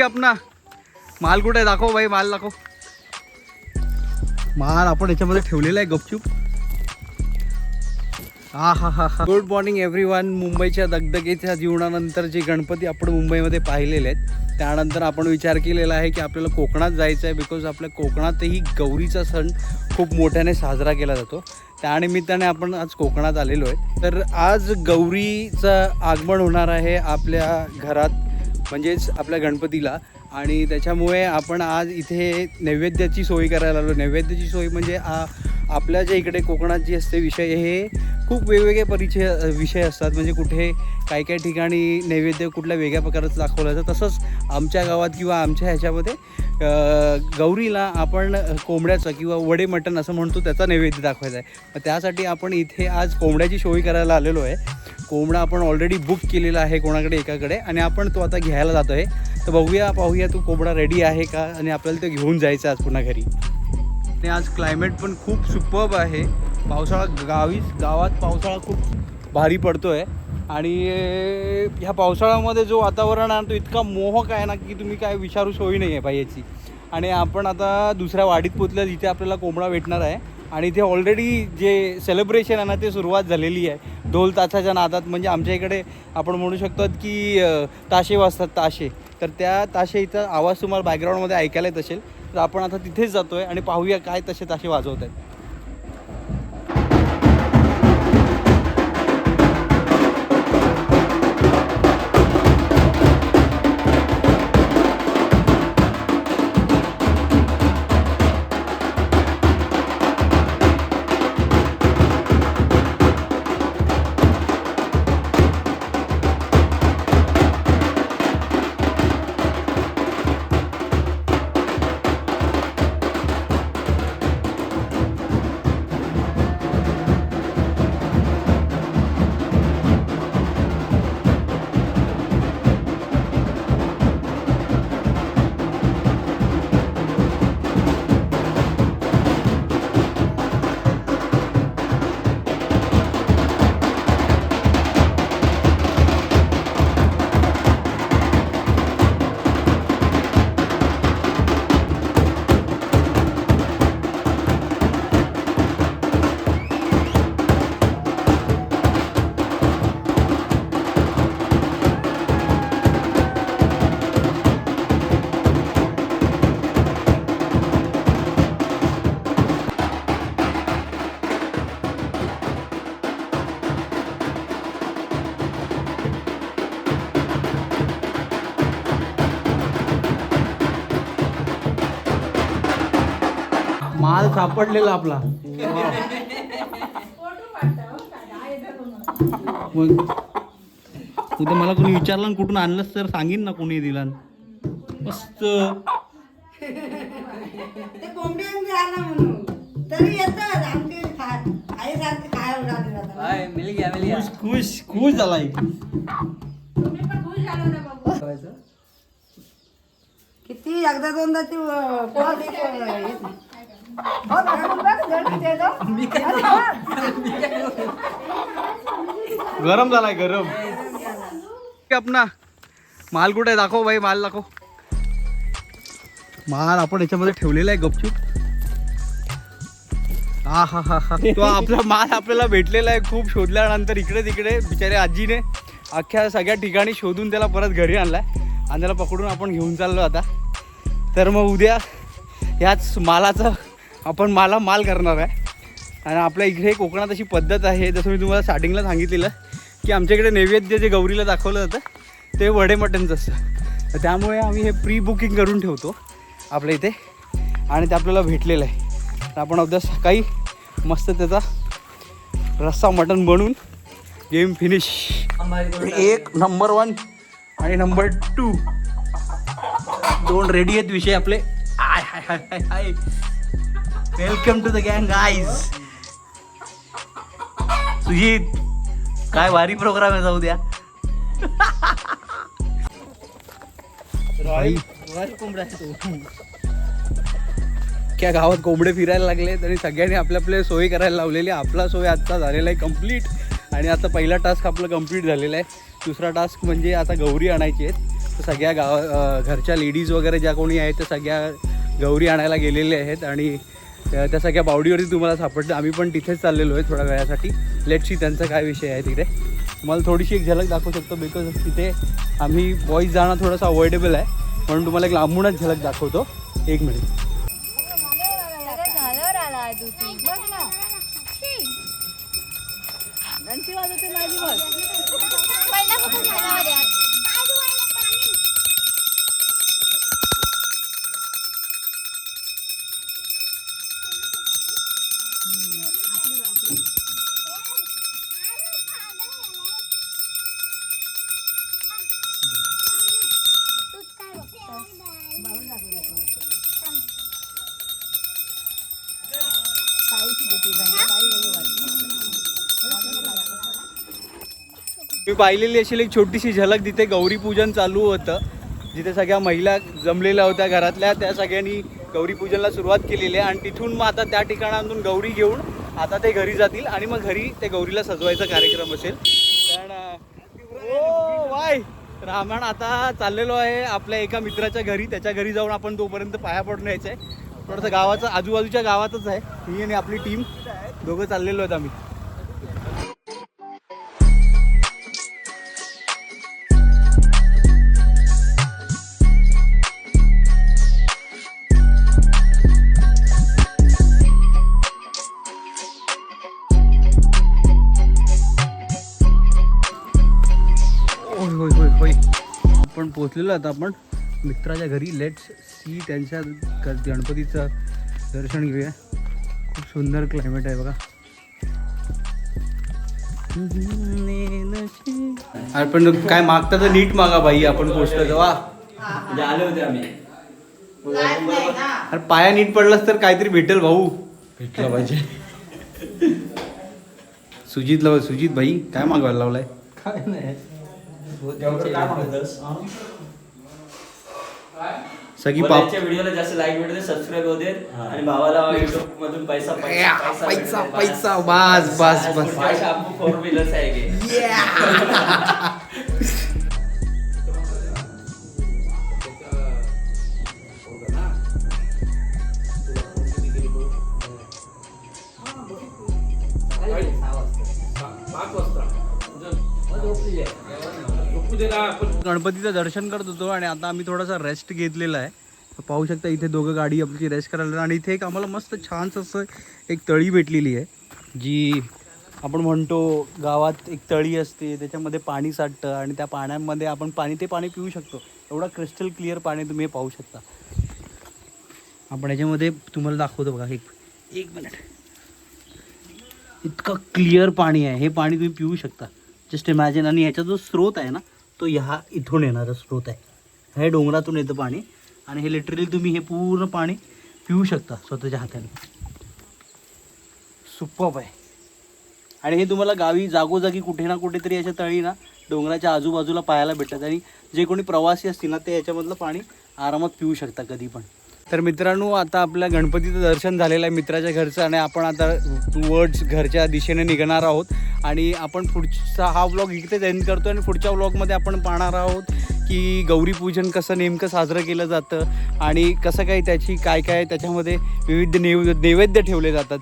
अपना। माल कुठे दाखव भाई माल दाखव. माल आपण याच्यामध्ये ठेवलेला आहे गपचूप. हा हा हा हा. गुड मॉर्निंग एव्हरी वन मुंबईच्या दगदगेच्या जीवनानंतर जे गणपती आपण मुंबईमध्ये पाहिलेले आहेत त्यानंतर आपण विचार केलेला आहे की आपल्याला कोकणात जायचं आहे बिकॉज आपल्या कोकणातही गौरीचा सण खूप मोठ्याने साजरा केला जातो. त्यानिमित्ताने आपण आज कोकणात आलेलो आहे. तर आज गौरीचं आगमन होणार आहे आपल्या घरात. म्हणजेच आपल्या गणपतीला. आणि त्याच्यामुळे आपण आज इथे नैवेद्याची सोय करायला आलो. नैवेद्याची सोय म्हणजे आ आपल्या जे इकडे कोकणात जी असते विषय हे खूप वेगवेगळे परिचय विषय असतात. म्हणजे कुठे काही काही ठिकाणी नैवेद्य कुठल्या वेगळ्या प्रकारचं दाखवलं जातं. तसंच आमच्या गावात किंवा आमच्या ह्याच्यामध्ये गौरीला आपण कोंबड्याचं किंवा वडे मटण असं म्हणतो त्याचा नैवेद्य दाखवायचा आहे. मग त्यासाठी आपण इथे आज कोंबड्याची सोय करायला आलेलो आहे. कोंबडा आपण ऑलरेडी बुक केलेला आहे कोणाकडे एकाकडे. आणि आपण तो आता घ्यायला जातो आहे. तर बघूया पाहूया तो कोंबडा रेडी आहे का? आणि आपल्याला ते घेऊन जायचं आहे आज पुन्हा घरी. आणि आज क्लायमेट पण खूप सुपर्ब आहे. पावसाळा गावीच गावात पावसाळा खूप भारी पडतो आहे आणि ह्या पावसाळ्यामध्ये जो वातावरण आहे ना, तो इतका मोहक आहे ना की तुम्ही काय विचारू सोयी नाही आहे पाहिजेची आणि आपण आता दुसऱ्या वाडीत पोचल्या जिथे आपल्याला कोंबडा भेटणार आहे. आणि इथे ऑलरेडी जे सेलिब्रेशन आहे ना ते सुरुवात झालेली आहे. ढोल तासाच्या नादात म्हणजे आमच्या इकडे आपण म्हणू शकतो की ताशे वाजतात ताशे. तर त्या ताशे इथं आवाज तुम्हाला बॅकग्राऊंडमध्ये ऐकायला येत असेल. तर आपण आता तिथेच जातो आहे आणि पाहूया काय तसे ताशे वाजवत आहेत. माल सापडलेला आपला. मग उद्या मला कोणी विचारलं ना कुठून आणलंस तर सांगीन ना कोणी दिला. मस्त. ते कोंबड्यान आला म्हणून. तरी येतात आमचे खा- आईसारखे खायला लागले जातात. खुश खुश खुश झालाय किती एकदा दोनदा ती गरम झालाय गरम. अपना माल कुठे? दाखव भाई माल दाखव. माल आपण याच्यामध्ये ठेवलेला आहे गपचूप. हा हा हा हा. तो आपला माल आपल्याला भेटलेला आहे खूप शोधल्यानंतर इकडे तिकडे बिचारे आजीने अख्ख्या सगळ्या ठिकाणी शोधून त्याला परत घरी आणलाय. आणि त्याला पकडून आपण घेऊन चाललो आता. तर मग उद्या ह्याच मालाचं आपण माला माल करणार आहे. आणि आपल्या इकडे कोकणात अशी पद्धत आहे जसं मी तुम्हाला स्टार्टिंगला सांगितलेलं की आमच्या इकडे नैवेद्य जे गौरीला दाखवलं जातं ते वडे मटणचं असतं. तर त्यामुळे आम्ही हे प्री बुकिंग करून ठेवतो आपल्या इथे. आणि ते आपल्याला भेटलेलं आहे. तर आपण अगदी सकाळी मस्त त्याचा रस्सा मटण बनवून गेम फिनिश एक नंबर वन आणि नंबर टू दोन रेडी आहेत विषय आपले. I hi hi hi hi welcome to the गँग गाईज सुजित काय भारी प्रोग्राम आहे जाऊ द्या. क्या गावात कोंबडे फिरायला लागले आणि सगळ्यांनी आपल्या आपल्या सोयी करायला लावलेली आपला सोय आजचा झालेला आहे कंप्लीट आणि आता पहिला टास्क आपला कंप्लीट झालेला आहे. दुसरा टास्क म्हणजे आता गौरी आणायची आहेत. तर सगळ्या गाव घरच्या लेडीज वगैरे ज्या कोणी आहेत त्या सगळ्या गौरी आणायला गेलेले आहेत. आणि त्या सगळ्या बावडीवरती तुम्हाला सापडतं आम्ही पण तिथेच चाललेलो आहे थोड्या वेळासाठी. लेटशी त्यांचा काय विषय आहे तिथे तुम्हाला थोडीशी एक झलक दाखवू शकतो बिकॉज तिथे आम्ही बॉईज जाणं थोडंसं अवॉइडेबल आहे. म्हणून तुम्हाला एक लांबूनच झलक दाखवतो. एक मिनिट माझी मी पाहिलेली अशी एक छोटीशी झलक तिथे गौरी पूजन चालू होतं जिथे सगळ्या महिला जमलेल्या होत्या घरातल्या त्या सगळ्यांनी गौरी पूजनला सुरुवात केलेली आहे. आणि तिथून मग आता त्या ठिकाणातून गौरी घेऊन आता ते घरी जातील आणि मग घरी ते गौरीला सजवायचा कार्यक्रम असेल. कारण ओ वाय! रामायण आता चाललेलो आहे आपल्या एका मित्राच्या घरी. त्याच्या घरी जाऊन आपण तोपर्यंत पाया पडून यायचं आहे थोडंसं गावाचं आजूबाजूच्या गावातच आहे. मी आणि आपली टीम दोघं चाललेलो आहेत आम्ही. होय होय होय. होय आपण पोचलेलो आता आपण. मित्राच्या घरी लेट्स सी त्यांच्या गणपतीचं दर्शन घेऊया. खूप सुंदर क्लायमेट आहे बघा. अरे पण काय मागता तर नीट मागा बाई आपण पोचतो तेव्हा म्हणजे आले होते आम्ही. अरे पाया नीट पडलास तर काहीतरी भेटेल भाऊ. भेटला पाहिजे. सुजितला सुजित भाई काय मागवायला लावलाय? काय नाही. सगळी पाप व्हिडिओला जास्त लाईक भेटते सबस्क्राईब होते आणि भावाला युट्यूब मधून पैसा या, पैसा पैसा बस बस बस. फोर व्हीलर्स आहे की गणपतीचं दर्शन करत होतो आणि आता आम्ही थोडासा रेस्ट घेतलेला आहे. पाहू शकता इथे दोघं गाडी आपली रेस्ट करायला आणि इथे एक आम्हाला मस्त छानसं असं एक तळी भेटलेली आहे जी आपण म्हणतो गावात एक तळी असते त्याच्यामध्ये पाणी साठतं आणि त्या पाण्यामध्ये आपण पाणी ते पाणी पिऊ शकतो. एवढा क्रिस्टल क्लिअर पाणी तुम्ही पाहू शकता. आपण याच्यामध्ये तुम्हाला दाखवतो बघा एक एक मिनिट इतकं क्लिअर पाणी आहे. हे पाणी तुम्ही पिऊ शकता. जस्ट इमॅजिन आणि ह्याचा जो स्रोत आहे ना तो ह्या इथून येणारा स्रोत आहे. हे डोंगरातून येतं पाणी आणि हे लिटरली तुम्ही हे पूर्ण पाणी पिऊ शकता स्वतःच्या हाताने. सुपप आहे. आणि हे तुम्हाला गावी जागोजागी कुठे ना कुठेतरी याच्या तळी ना डोंगराच्या आजूबाजूला पाहायला भेटतात आणि जे कोणी प्रवासी असतील ना ते याच्यामधलं पाणी आरामात पिऊ शकता कधी पण. तर मित्रांनो आता आपल्या गणपतीचं दर्शन झालेलं आहे मित्राच्या घरचं आणि आपण आता वर्ड्स घरच्या दिशेने निघणार आहोत. आणि आपण पुढचा हा व्लॉग इकडेच एंड करतो आणि पुढच्या व्लॉगमध्ये आपण पाहणार आहोत की गौरी पूजन कसं नेमकं साजरं केलं जातं आणि कसं काही त्याची काय काय त्याच्यामध्ये विविध नैव नैवेद्य ठेवले जातात.